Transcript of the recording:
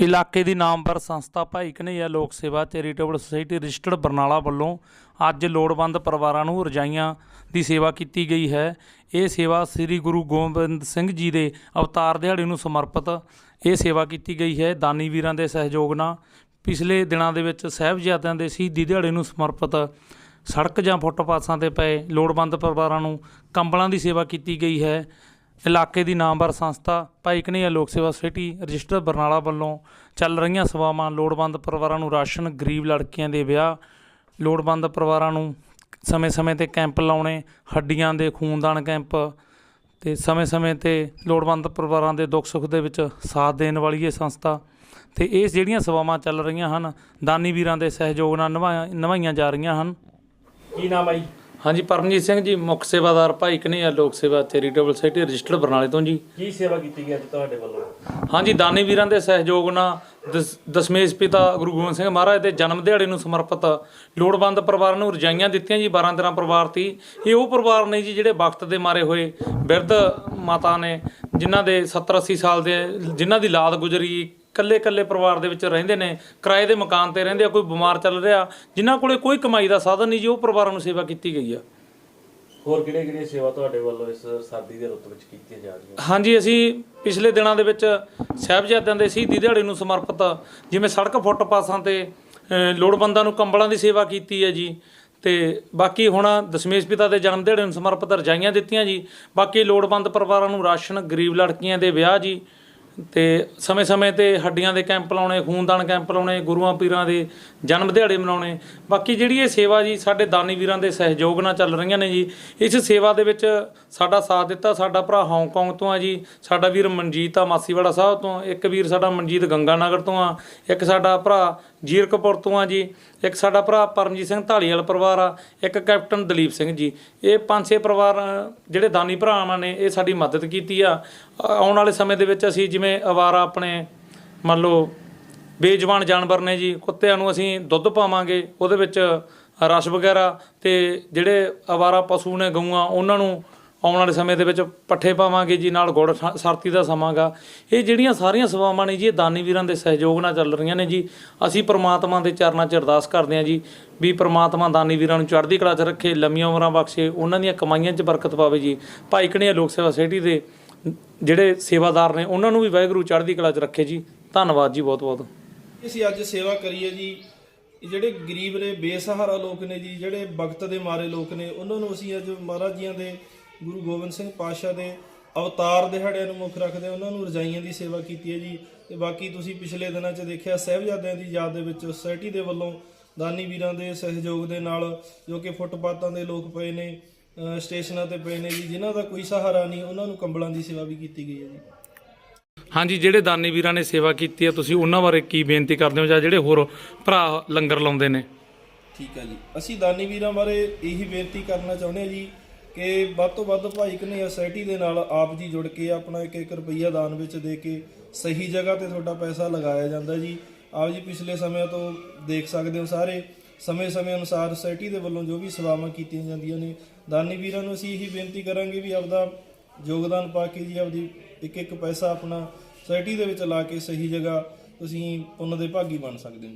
ਇਲਾਕੇ ਦੀ ਨਾਮਵਰ ਸੰਸਥਾ ਭਾਈ ਕਨ੍ਹਈਆ ਲੋਕ ਸੇਵਾ ਚੈਰੀਟੇਬਲ ਸੁਸਾਇਟੀ ਰਜਿਸਟਰਡ ਬਰਨਾਲਾ ਵੱਲੋਂ ਅੱਜ ਲੋੜਵੰਦ ਪਰਿਵਾਰਾਂ ਨੂੰ ਰਜਾਈਆਂ ਦੀ ਸੇਵਾ ਕੀਤੀ ਗਈ ਹੈ। ਇਹ ਸੇਵਾ ਸ੍ਰੀ ਗੁਰੂ ਗੋਬਿੰਦ ਸਿੰਘ ਜੀ ਦੇ ਅਵਤਾਰ ਦਿਹਾੜੇ ਨੂੰ ਸਮਰਪਿਤ ਇਹ ਸੇਵਾ ਕੀਤੀ ਗਈ ਹੈ। ਦਾਨੀ ਵੀਰਾਂ ਦੇ ਸਹਿਯੋਗ ਨਾਲ ਪਿਛਲੇ ਦਿਨਾਂ ਦੇ ਵਿੱਚ ਸਾਹਿਬਜ਼ਾਦਿਆਂ ਦੇ ਸ਼ਹੀਦੀ ਦਿਹਾੜੇ ਨੂੰ ਸਮਰਪਿਤ ਸੜਕ ਜਾਂ ਫੁੱਟਪਾਥਾਂ ਤੇ ਪਏ ਲੋੜਵੰਦ ਪਰਿਵਾਰਾਂ ਨੂੰ ਕੰਬਲਾਂ ਦੀ ਸੇਵਾ ਕੀਤੀ ਗਈ ਹੈ। ਇਲਾਕੇ ਦੀ ਨਾਮਵਰ ਸੰਸਥਾ ਭਾਈ ਕਨਈਆ ਲੋਕ ਸੇਵਾ ਸਿਟੀ ਰਜਿਸਟਰ ਬਰਨਾਲਾ ਵੱਲੋਂ ਚੱਲ ਰਹੀਆਂ ਸੇਵਾਵਾਂ ਲੋੜਵੰਦ ਪਰਿਵਾਰਾਂ ਨੂੰ ਰਾਸ਼ਨ, ਗਰੀਬ ਲੜਕੀਆਂ ਦੇ ਵਿਆਹ, ਲੋੜਵੰਦ ਪਰਿਵਾਰਾਂ ਨੂੰ ਸਮੇਂ-ਸਮੇਂ ਤੇ ਕੈਂਪ ਲਾਉਣੇ, ਹੱਡੀਆਂ ਦੇ ਖੂਨਦਾਨ ਕੈਂਪ ਤੇ ਸਮੇਂ-ਸਮੇਂ ਤੇ ਲੋੜਵੰਦ ਪਰਿਵਾਰਾਂ ਦੇ ਦੁੱਖ ਸੁੱਖ ਦੇ ਵਿੱਚ ਸਾਥ ਦੇਣ ਵਾਲੀ ਇਹ ਸੰਸਥਾ ਤੇ ਇਹ ਜਿਹੜੀਆਂ ਸੇਵਾਵਾਂ ਚੱਲ ਰਹੀਆਂ ਹਨ, ਦਾਨੀ ਵੀਰਾਂ ਦੇ ਸਹਿਯੋਗ ਨਾਲ ਨਿਭਾ- ਨਿਭਾਈਆਂ ਜਾ ਰਹੀਆਂ ਹਨ। ਕੀ ਨਾਮ ਆ ਹਾਂਜੀ ਪਰਮਜੀਤ ਸਿੰਘ ਜੀ ਮੁੱਖ ਸੇਵਾਦਾਰ ਭਾਈ ਕਨ੍ਹਈਆ ਲੋਕ ਸੇਵਾ ਚੈਰੀਟੇਬਲ ਸੁਸਾਇਟੀ ਰਜਿਸਟਰਡ ਬਰਨਾਲੇ ਤੋਂ ਜੀ। ਕੀ ਸੇਵਾ ਕੀਤੀ ਗਈ ਅੱਜ ਤੁਹਾਡੇ ਵੱਲੋਂ? ਹਾਂਜੀ ਦਾਨੀ ਵੀਰਾਂ ਦੇ ਸਹਿਯੋਗ ਨਾਲ ਦਸ- ਦਸਮੇਸ਼ ਪਿਤਾ ਗੁਰੂ ਗੋਬਿੰਦ ਸਿੰਘ ਮਹਾਰਾਜ ਦੇ ਜਨਮ ਦਿਹਾੜੇ ਨੂੰ ਸਮਰਪਿਤ ਲੋੜਵੰਦ ਪਰਿਵਾਰਾਂ ਨੂੰ ਰਜਾਈਆਂ ਦਿੱਤੀਆਂ ਜੀ 12 13 ਪਰਿਵਾਰ ਤੀ। ਇਹ ਉਹ ਪਰਿਵਾਰ ਨੇ ਜੀ ਜਿਹੜੇ ਵਕਤ ਦੇ ਮਾਰੇ ਹੋਏ ਬਿਰਧ ਮਾਤਾ ਨੇ ਜਿਨ੍ਹਾਂ ਦੇ 70 80 ਸਾਲ ਦੇ ਜਿਨ੍ਹਾਂ ਦੀ ਲਾਦ ਗੁਜ਼ਰੀ ਕੱਲੇ ਕੱਲੇ ਪਰਿਵਾਰ ਦੇ ਵਿੱਚ ਰਹਿੰਦੇ ਨੇ ਕਿਰਾਏ ਦੇ ਮਕਾਨ ਤੇ ਰਹਿੰਦੇ ਆ ਕੋਈ ਬਿਮਾਰ ਚੱਲ ਰਿਹਾ ਜਿਨ੍ਹਾਂ ਕੋਲੇ ਕੋਈ ਕਮਾਈ ਦਾ ਸਾਧਨ ਨਹੀਂ ਜੀ ਉਹ ਪਰਿਵਾਰਾਂ ਨੂੰ ਸੇਵਾ ਕੀਤੀ ਗਈ ਆ। ਹੋਰ ਕਿਹੜੇ ਕਿਹੜੇ ਸੇਵਾ ਤੁਹਾਡੇ ਵੱਲੋਂ ਇਸ ਸਰਦੀ ਦੇ ਰੁੱਤ ਵਿੱਚ ਕੀਤੀਆਂ ਜਾ ਰਹੀਆਂ? ਹਾਂਜੀ ਅਸੀਂ ਪਿਛਲੇ ਦਿਨਾਂ ਦੇ ਵਿੱਚ ਸਾਹਿਬਜ਼ਾਦਿਆਂ ਦੇ ਸ਼ਹੀਦੀ ਦਿਹਾੜੇ ਨੂੰ ਸਮਰਪਿਤ ਜਿਵੇਂ ਸੜਕ ਫੁੱਟਪਾਥਾਂ ਤੇ ਅ, ਲੋੜਵੰਦਾਂ ਨੂੰ ਕੰਬਲਾਂ ਦੀ ਸੇਵਾ ਕੀਤੀ ਹੈ ਜੀ ਤੇ ਬਾਕੀ ਹੁਣ ਦਸ਼ਮੇਸ਼ ਪਿਤਾ ਦੇ ਜਨਮ ਦਿਹਾੜੇ ਨੂੰ ਸਮਰਪਿਤ ਰਜਾਈਆਂ ਦਿੱਤੀਆਂ ਜੀ ਬਾਕੀ ਲੋੜਵੰਦ ਪਰਿਵਾਰਾਂ ਨੂੰ ਰਾਸ਼ਨ ਗਰੀਬ ਲੜਕੀਆਂ ਦੇ ਵਿਆਹ ਜੀ ਤੇ ਸਮੇਂ-ਸਮੇਂ ਤੇ ਹੱਡੀਆਂ ਦੇ ਕੈਂਪ ਲਾਉਣੇ, ਖੂਨਦਾਨ ਕੈਂਪ ਲਾਉਣੇ, ਗੁਰੂਆਂ ਪੀਰਾਂ ਦੇ ਜਨਮ ਦਿਹਾੜੇ ਮਨਾਉਣੇ। ਬਾਕੀ ਜਿਹੜੀ ਇਹ ਸੇਵਾ ਜੀ, ਸਾਡੇ ਦਾਨੀ ਵੀਰਾਂ ਦੇ ਸਹਿਯੋਗ ਨਾਲ ਚੱਲ ਰਹੀਆਂ ਨੇ ਜੀ, ਇਸ ਸੇਵਾ ਦੇ ਵਿੱਚ ਸਾਡਾ ਸਾਥ ਦਿੱਤਾ, ਸਾਡਾ ਭਰਾ ਹਾਂਗਕਾਂਗ ਤੋਂ ਆ ਜੀ, ਸਾਡਾ ਵੀਰ ਮਨਜੀਤ ਆ ਮਾਸੀਵਾੜਾ ਸਾਹਿਬ ਤੋਂ, ਇੱਕ ਵੀਰ ਸਾਡਾ ਮਨਜੀਤ ਗੰਗਾਨਗਰ ਤੋਂ ਆ, ਇੱਕ ਸਾਡਾ ਭਰਾ ਜੀਰਕਪੁਰ ਤੋਂ ਆ ਜੀ, ਇੱਕ ਸਾਡਾ ਭਰਾ ਪਰਮਜੀਤ ਸਿੰਘ ਢਾਲੀਵਾਲ ਪਰਿਵਾਰ ਆ, ਇੱਕ ਕੈਪਟਨ ਦਲੀਪ ਸਿੰਘ ਜੀ। ਇਹ ਪੰਜ ਛੇ ਪਰਿਵਾਰ, ਜਿਹੜੇ ਦਾਨੀ ਭਰਾਵਾਂ ਨੇ, ਇਹ ਸਾਡੀ ਮਦਦ ਕੀਤੀ ਆ। ਆਉਣ ਵਾਲੇ ਸਮੇਂ ਦੇ ਵਿੱਚ ਅਸੀਂ ਜਿਵੇਂ ਅਵਾਰਾ ਆਪਣੇ, ਮੰਨ ਲਓ, ਬੇਜਵਾਨ ਜਾਨਵਰ ਨੇ ਜੀ, ਕੁੱਤਿਆਂ ਨੂੰ ਅਸੀਂ ਦੁੱਧ ਪਾਵਾਂਗੇ, ਉਹਦੇ ਵਿੱਚ ਰਸ ਵਗੈਰਾ ਤੇ ਜਿਹੜੇ ਅਵਾਰਾ ਪਸ਼ੂ ਨੇ ਗਊਆਂ, ਉਹਨਾਂ ਨੂੰ ਆਉਣ ਵਾਲੇ ਸਮੇਂ ਦੇ ਵਿੱਚ ਪੱਠੇ ਪਾਵਾਂਗੇ ਜੀ, ਨਾਲ ਗੁੜ ਸਰਤੀ ਦਾ ਸਮਾਂਗਾ ਇਹ ਜਿਹੜੀਆਂ ਸਾਰੀਆਂ ਸੇਵਾਵਾਂ ਨੇ ਜੀ, ਇਹ ਦਾਨੀ ਵੀਰਾਂ ਦੇ ਸਹਿਯੋਗ ਨਾਲ ਚੱਲ ਰਹੀਆਂ ਨੇ ਜੀ। ਅਸੀਂ ਪ੍ਰਮਾਤਮਾ ਦੇ ਚਰਨਾਂ 'ਚ ਅਰਦਾਸ ਕਰਦੇ ਹਾਂ ਜੀ ਵੀ ਪ੍ਰਮਾਤਮਾ ਦਾਨੀ ਵੀਰਾਂ ਨੂੰ ਚੜ੍ਹਦੀ ਕਲਾ 'ਚ ਰੱਖੇ, ਲੰਮੀਆਂ ਉਮਰਾਂ ਬਖਸ਼ੇ, ਉਹਨਾਂ ਦੀਆਂ ਕਮਾਈਆਂ 'ਚ ਬਰਕਤ ਪਾਵੇ ਜੀ। ਭਾਈ ਕਣੀਆ ਲੋਕ ਸੇਵਾ ਸੁਸਾਇਟੀ ਦੇ ਜਿਹੜੇ ਸੇਵਾਦਾਰ ਨੇ, ਉਹਨਾਂ ਨੂੰ ਵੀ ਵਾਹਿਗੁਰੂ ਚੜ੍ਹਦੀ ਕਲਾ 'ਚ ਰੱਖੇ ਜੀ। ਧੰਨਵਾਦ ਜੀ, ਬਹੁਤ ਬਹੁਤ। ਅਸੀਂ ਅੱਜ ਸੇਵਾ ਕਰੀਏ ਜੀ। ਜਿਹੜੇ ਗਰੀਬ ਨੇ, ਬੇਸਹਾਰਾ ਲੋਕ ਨੇ ਜੀ, ਜਿਹੜੇ ਵਕਤ ਦੇ ਮਾਰੇ ਲੋਕ ਨੇ, ਉਹਨਾਂ ਨੂੰ ਅਸੀਂ ਅੱਜ ਮਹਾਰਾਜ ਜੀਆਂ ਦੇ, ਗੁਰੂ ਗੋਬਿੰਦ ਸਿੰਘ ਪਾਤਸ਼ਾਹ ਦੇ ਅਵਤਾਰ ਦਿਹਾੜਿਆਂ ਨੂੰ ਮੁੱਖ ਰੱਖਦੇ ਉਹਨਾਂ ਨੂੰ ਰਜਾਈਆਂ ਦੀ ਸੇਵਾ ਕੀਤੀ ਹੈ ਜੀ। ਤੇ ਬਾਕੀ ਤੁਸੀਂ ਪਿਛਲੇ ਦਿਨਾਂ 'ਚ ਦੇਖਿਆ, ਸਹਿਬਜ਼ਾਦਿਆਂ ਦੀ ਯਾਦ ਦੇ ਵਿੱਚ ਸੁਸਾਇਟੀ ਦੇ ਵੱਲੋਂ ਦਾਨੀ ਵੀਰਾਂ ਦੇ ਸਹਿਯੋਗ ਦੇ ਨਾਲ ਜੋ ਕਿ ਫੁੱਟਪਾਥਾਂ ਦੇ ਲੋਕ ਪਏ ਨੇ ਸਟੇਸ਼ਨਾਂ ਤੇ ਪਏ ਨੇ ਜੀ ਜਿਨ੍ਹਾਂ ਦਾ ਕੋਈ ਸਹਾਰਾ ਨਹੀਂ ਉਹਨਾਂ ਨੂੰ ਕੰਬਲਾਂ ਦੀ ਸੇਵਾ ਵੀ ਕੀਤੀ ਗਈ ਹੈ ਜੀ। ਹਾਂਜੀ ਜਿਹੜੇ ਦਾਨੀ ਵੀਰਾਂ ਨੇ ਸੇਵਾ ਕੀਤੀ ਹੈ ਤੁਸੀਂ ਉਹਨਾਂ ਬਾਰੇ ਕੀ ਬੇਨਤੀ ਕਰਦੇ ਹੋ ਜਾਂ ਜਿਹੜੇ ਹੋਰ ਭਰਾ ਲੰਗਰ ਲਾਉਂਦੇ ਨੇ? ਠੀਕ ਹੈ ਜੀ। ਅਸੀਂ ਦਾਨੀ ਵੀਰਾਂ ਬਾਰੇ ਇਹੀ ਬੇਨਤੀ ਕਰਨਾ ਚਾਹੁੰਦੇ ਹਾਂ ਜੀ ਕਿ ਵੱਧ ਤੋਂ ਵੱਧ ਭਾਈ ਕਨ੍ਹਈਆ ਸੋਸਾਇਟੀ ਦੇ ਨਾਲ ਆਪ ਜੀ ਜੁੜ ਕੇ ਆਪਣਾ ਇੱਕ ਇੱਕ ਰੁਪਈਆ ਦਾਨ ਵਿੱਚ ਦੇ ਕੇ ਸਹੀ ਜਗ੍ਹਾ ਤੇ ਤੁਹਾਡਾ ਪੈਸਾ ਲਗਾਇਆ ਜਾਂਦਾ ਜੀ। ਆਪ ਜੀ ਪਿਛਲੇ ਸਮਿਆਂ ਤੋਂ ਦੇਖ ਸਕਦੇ ਹੋ ਸਾਰੇ ਸਮੇਂ-ਸਮੇਂ ਅਨੁਸਾਰ ਸੋਸਾਇਟੀ ਦੇ ਵੱਲੋਂ ਜੋ ਵੀ ਸੇਵਾਵਾਂ ਕੀਤੀਆਂ ਜਾਂਦੀਆਂ ਨੇ ਦਾਨੀ ਵੀਰਾਂ ਨੂੰ ਅਸੀਂ ਇਹੀ ਬੇਨਤੀ ਕਰਾਂਗੇ ਵੀ ਆਪਦਾ ਯੋਗਦਾਨ ਪਾ ਕੇ ਜੀ, ਆਪਦੀ ਇੱਕ ਇੱਕ ਪੈਸਾ ਆਪਣਾ ਸੋਸਾਇਟੀ ਦੇ ਵਿੱਚ ਲਾ ਕੇ ਸਹੀ ਜਗ੍ਹਾ ਤੁਸੀਂ ਪੁੰਨ ਦੇ ਭਾਗੀ ਬਣ ਸਕਦੇ ਹੋ।